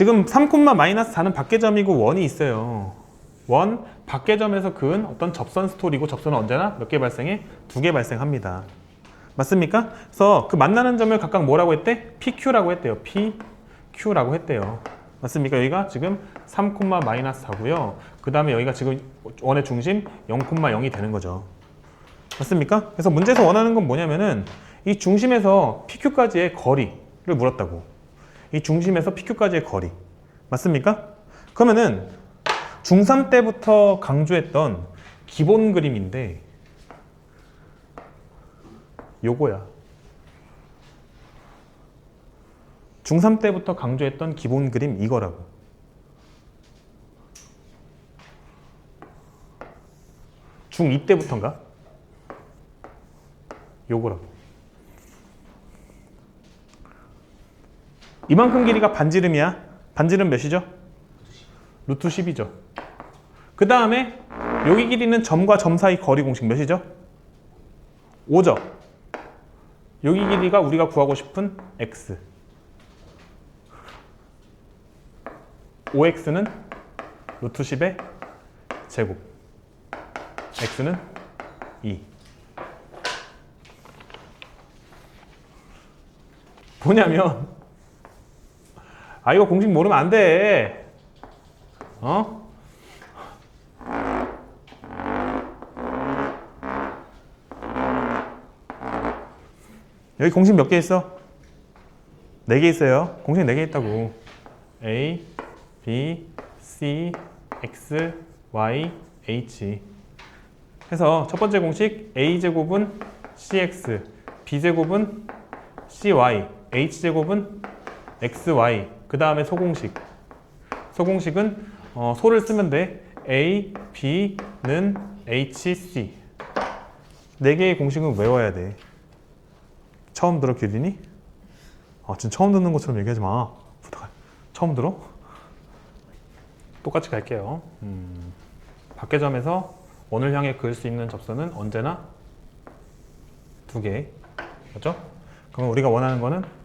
지금 3, 마이너스 4는 밖의 점이고 원이 있어요. 원 밖의 점에서 그은 어떤 접선 스토리고 접선은 언제나 몇 개 발생해? 두 개 발생합니다. 맞습니까? 그래서 그 만나는 점을 각각 뭐라고 했대? PQ라고 했대요. PQ라고 했대요. 맞습니까? 여기가 지금 3, 마이너스 4고요. 그 다음에 여기가 지금 원의 중심 0,0이 되는 거죠. 맞습니까? 그래서 문제에서 원하는 건 뭐냐면은 이 중심에서 PQ까지의 거리를 물었다고. 이 중심에서 PQ까지의 거리. 맞습니까? 그러면은 중3 때부터 강조했던 기본 그림인데 요거야. 중3 때부터 강조했던 기본 그림 이거라고. 중2 때부터인가? 요거라고. 이만큼 길이가 반지름이야. 반지름 몇이죠? 루트 10이죠. 그 다음에 여기 길이는 점과 점 사이 거리 공식 몇이죠? 5죠. 여기 길이가 우리가 구하고 싶은 x. 5x는 루트 10의 제곱. x는 2. 뭐냐면 아 이거 공식 모르면 안 돼. 어? 여기 공식 몇 개 있어? 네 개 있어요. 공식 네 개 있다고. A, B, C, X, Y, H. 해서 첫 번째 공식 A 제곱은 CX, B 제곱은 CY, H 제곱은 XY. 그 다음에 소공식. 소공식은 어, 소를 쓰면 돼. A, B는 HC. 네 개의 공식은 외워야 돼. 처음 들어 규린이? 아, 진짜 처음 듣는 것처럼 얘기하지 마. 부탁해. 처음 들어? 똑같이 갈게요. 음, 밖의 점에서 원을 향해 그을 수 있는 접선은 언제나 두 개. 맞죠? 그럼 우리가 원하는 거는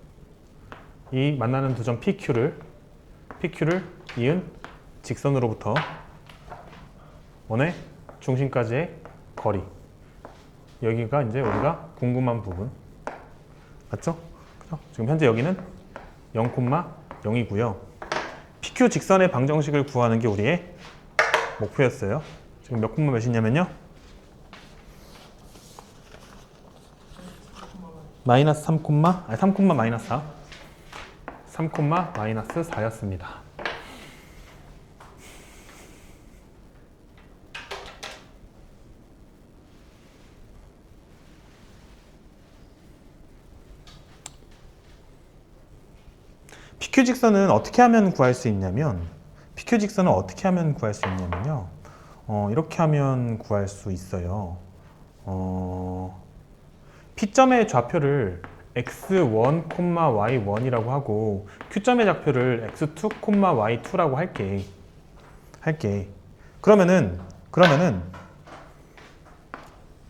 이 만나는 두 점 PQ를 PQ를 이은 직선으로부터 원의 중심까지의 거리. 여기가 이제 우리가 궁금한 부분. 맞죠? 그죠? 지금 현재 여기는 0,0이고요. PQ 직선의 방정식을 구하는 게 우리의 목표였어요. 지금 몇 콤마 몇이냐면요. 마이너스 3 콤마, 아니 3 콤마 마이너스 4. 3 콤마 마이너스 4였습니다. PQ 직선은 어떻게 하면 구할 수 있냐면 PQ 직선은 어떻게 하면 구할 수 있냐면요. 어, 이렇게 하면 구할 수 있어요. 어, P점의 좌표를 x1, y1이라고 하고 Q점의 좌표를 x2, y2라고 할게. 할게. 그러면은 그러면은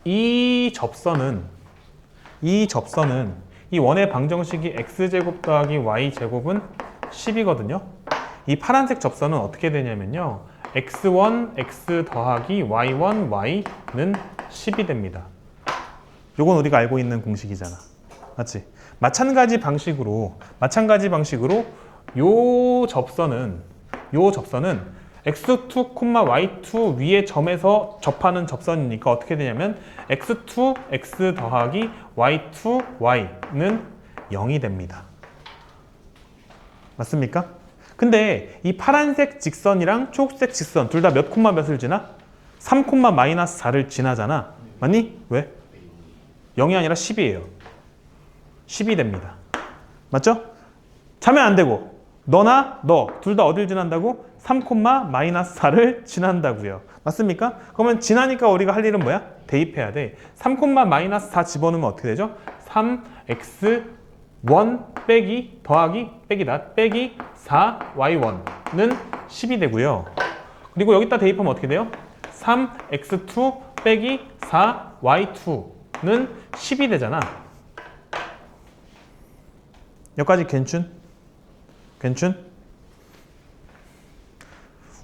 이 접선은 이 접선은 이 원의 방정식이 x제곱 더하기 y제곱은 10이거든요. 이 파란색 접선은 어떻게 되냐면요. x1, x 더하기 y1, y는 10이 됩니다. 요건 우리가 알고 있는 공식이잖아. 맞지? 마찬가지 방식으로 마찬가지 방식으로 요 접선은 요 접선은 x2, y2 위의 점에서 접하는 접선이니까 어떻게 되냐면 x2, x 더하기 y2, y는 0이 됩니다. 맞습니까? 근데 이 파란색 직선이랑 초록색 직선 둘 다 몇 콤마 몇을 지나? 3 콤마 마이너스 4를 지나잖아. 맞니? 왜? 0이 아니라 10이에요. 10이 됩니다. 맞죠? 자면 안 되고 너나 너 둘 다 어딜 지난다고? 3 콤마 마이너스 4를 지난다고요. 맞습니까? 그러면 지나니까 우리가 할 일은 뭐야? 대입해야 돼. 3 콤마 마이너스 4 집어넣으면 어떻게 되죠? 3x 1 빼기 더하기 빼기다 빼기 4y1는 10이 되고요. 그리고 여기다 대입하면 어떻게 돼요? 3x2 빼기 4y2는 10이 되잖아. 여기까지 괜춘? 괜춘?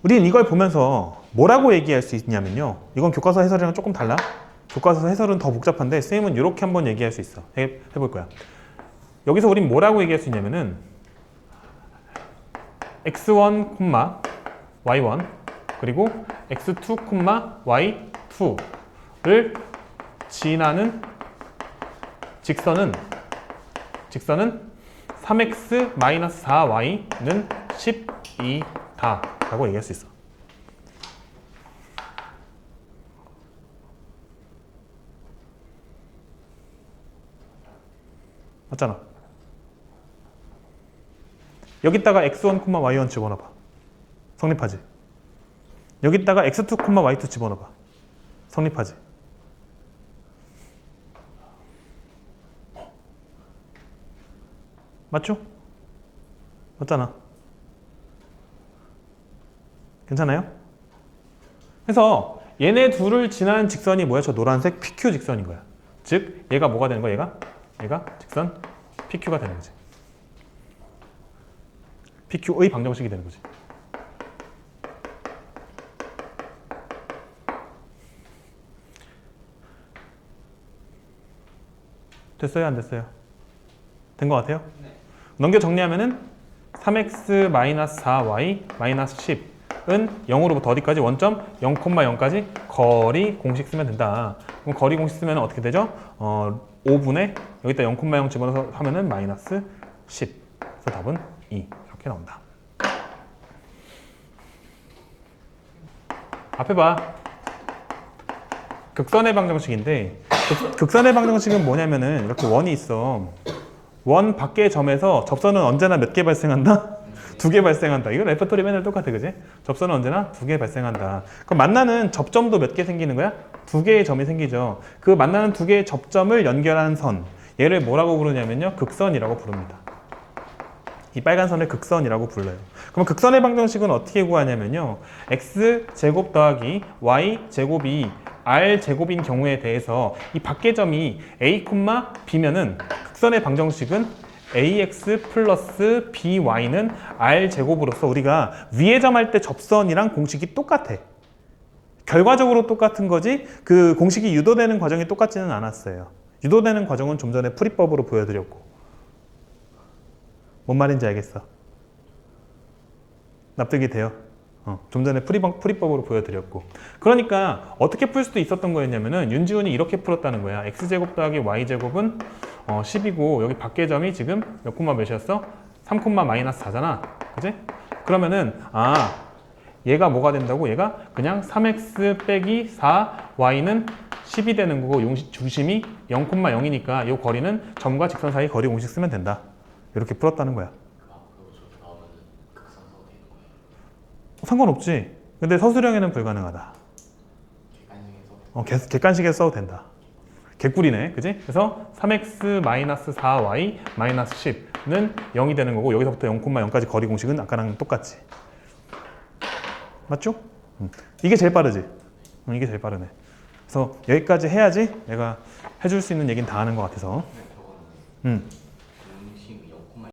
우리는 이걸 보면서 뭐라고 얘기할 수 있냐면요. 이건 교과서 해설이랑 조금 달라. 교과서 해설은 더 복잡한데 쌤은 이렇게 한번 얘기할 수 있어. 해, 해볼 거야. 여기서 우린 뭐라고 얘기할 수 있냐면은 x1, y1 그리고 x2, y2를 지나는 직선은 직선은 3x-4y는 12다 라고 얘기할 수 있어. 맞잖아. 여기다가 x1, y1 집어넣어봐. 성립하지. 여기다가 x2, y2 집어넣어봐. 성립하지. 맞죠? 맞잖아. 괜찮아요? 그래서 얘네 둘을 지나는 직선이 뭐야? 저 노란색 PQ 직선인 거야. 즉 얘가 뭐가 되는 거야? 얘가 얘가 직선 PQ가 되는 거지. PQ의 방정식이 되는 거지. 됐어요? 안 됐어요? 된 것 같아요? 넘겨 정리하면은 3x-4y 10은 0으로부터 어디까지? 원점 0,0까지 거리 공식 쓰면 된다. 그럼 거리 공식 쓰면 어떻게 되죠? 어, 5분의 여기다 0,0 집어넣어서 하면은 마이너스 10. 그래서 답은 2 이렇게 나온다. 앞에 봐. 극선의 방정식인데 극, 극선의 방정식은 뭐냐면은 이렇게 원이 있어. 원 밖의 점에서 접선은 언제나 몇 개 발생한다? 두 개 발생한다. 이건 레퍼토리 맨날 똑같아, 그지? 접선은 언제나 두 개 발생한다. 그럼 만나는 접점도 몇 개 생기는 거야? 두 개의 점이 생기죠. 그 만나는 두 개의 접점을 연결하는 선. 얘를 뭐라고 부르냐면요. 극선이라고 부릅니다. 이 빨간 선을 극선이라고 불러요. 그럼 극선의 방정식은 어떻게 구하냐면요. x 제곱 더하기 y 제곱이 r 제곱인 경우에 대해서 이 밖의 점이 a, b면은 극선의 방정식은 ax 플러스 by는 r 제곱으로서 우리가 위에 점할 때 접선이랑 공식이 똑같아. 결과적으로 똑같은 거지 그 공식이 유도되는 과정이 똑같지는 않았어요. 유도되는 과정은 좀 전에 풀이법으로 보여드렸고 뭔 말인지 알겠어? 납득이 돼요? 어, 좀 전에 풀이법, 풀이법으로 보여드렸고 그러니까 어떻게 풀 수도 있었던 거였냐면은 윤지훈이 이렇게 풀었다는 거야 x제곱 더하기 y제곱은 어, 10이고 여기 밖의 점이 지금 몇 콤마 몇이었어? 3 콤마 마이너스 4잖아 그지? 그러면은 아 얘가 뭐가 된다고? 얘가 그냥 3x 빼기 4y는 10이 되는 거고 용시, 중심이 0,0이니까 이 거리는 점과 직선 사이 거리 공식 쓰면 된다 이렇게 풀었다는 거야 상관없지. 근데 서술형에는 불가능하다. 어, 객- 객관식에 써도 된다. 개꿀이네, 그지? 그래서 3x-4y 10는 0이 되는 거고 여기서부터 0,0까지 거리 공식은 아까랑 똑같지. 맞죠? 음. 이게 제일 빠르지. 음, 이게 제일 빠르네. 그래서 여기까지 해야지 내가 해줄 수 있는 얘기는 다 하는 것 같아서. 음.